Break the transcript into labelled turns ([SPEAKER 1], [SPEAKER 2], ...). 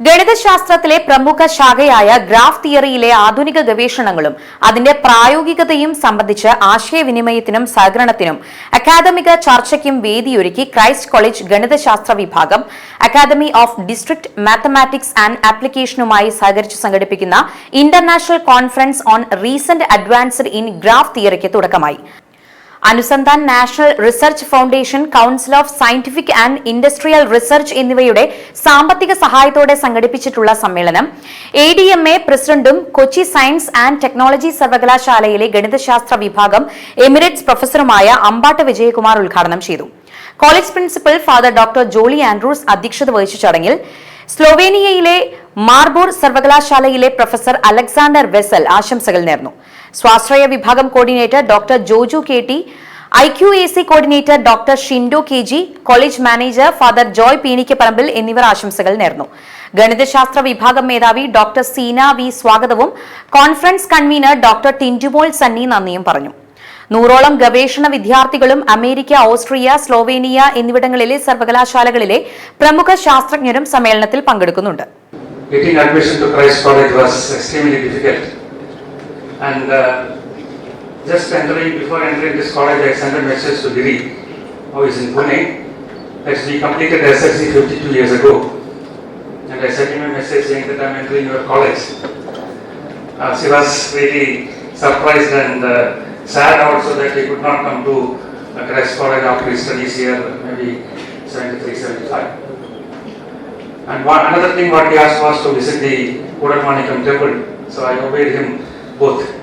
[SPEAKER 1] ഗണിതശാസ്ത്രത്തിലെ പ്രമുഖ ശാഖയായ ഗ്രാഫ് തിയറിയിലെ ആധുനിക ഗവേഷണങ്ങളും അതിന്റെ പ്രായോഗികതയും സംബന്ധിച്ച് ആശയവിനിമയത്തിനും സഹകരണത്തിനും അക്കാദമിക ചർച്ചയ്ക്കും വേദിയൊരുക്കി ക്രൈസ്റ്റ് കോളേജ് ഗണിതശാസ്ത്ര വിഭാഗം academy of district mathematics and ആപ്ലിക്കേഷനുമായി സഹകരിച്ച് സംഘടിപ്പിക്കുന്ന international conference on recent advanced in graph തിയറിക്ക് തുടക്കമായി. Anusandhan national research foundation council of scientific and industrial research എന്നിവയുടെ സാമ്പത്തിക സഹായത്തോടെ സംഘടിപ്പിച്ചിട്ടുള്ള സമ്മേളനം. എ ഡി എം എ പ്രസിഡന്റും കൊച്ചി സയൻസ് ആൻഡ് ടെക്നോളജി സർവകലാശാലയിലെ ഗണിതശാസ്ത്ര വിഭാഗം എമിറേറ്റ്സ് പ്രൊഫസറുമായ അമ്പാട്ട് വിജയകുമാർ ഉദ്ഘാടനം ചെയ്തു. College principal father doctor Jolly Andrews അധ്യക്ഷത വഹിച്ച ചടങ്ങിൽ സ്ലോവേനിയയിലെ മാർബോർ സർവകലാശാലയിലെ പ്രൊഫസർ അലക്സാണ്ടർ വെസൽ ആശംസകൾ നേർന്നു. സ്വാശ്രയ വിഭാഗം coordinator doctor Joju K T I Q A C coordinator doctor Shindo K G college manager father Joy Peenikkaparambil എന്നിവർ ആശംസകൾ നേർന്നു. ഗണിതശാസ്ത്ര വിഭാഗം മേധാവി ഡോക്ടർ സീന വി സ്വാഗതവും conference convener doctor Tintumol Sunny നന്ദിയും പറഞ്ഞു. നൂറോളം ഗവേഷണ വിദ്യാർത്ഥികളും അമേരിക്ക ഓസ്ട്രിയ സ്ലോവേനിയ എന്നിവിടങ്ങളിലെ സർവകലാശാലകളിലെ പ്രമുഖ ശാസ്ത്രജ്ഞരും സമ്മേളനത്തിൽ പങ്കെടുക്കുന്നുണ്ട്.
[SPEAKER 2] Getting admission to Christ College was extremely difficult. And uh, just entering, before entering this college, I sent a message to Giri, who is in Pune, that we completed SSC 52 years ago. And I sent him a message saying that I'm entering your college. Uh, she was really surprised and uh, sad also that he could not come to uh, Christ College after his studies here, maybe 73, 75. And one, another thing what he asked was to visit the Kodamanikam temple, so I obeyed him both.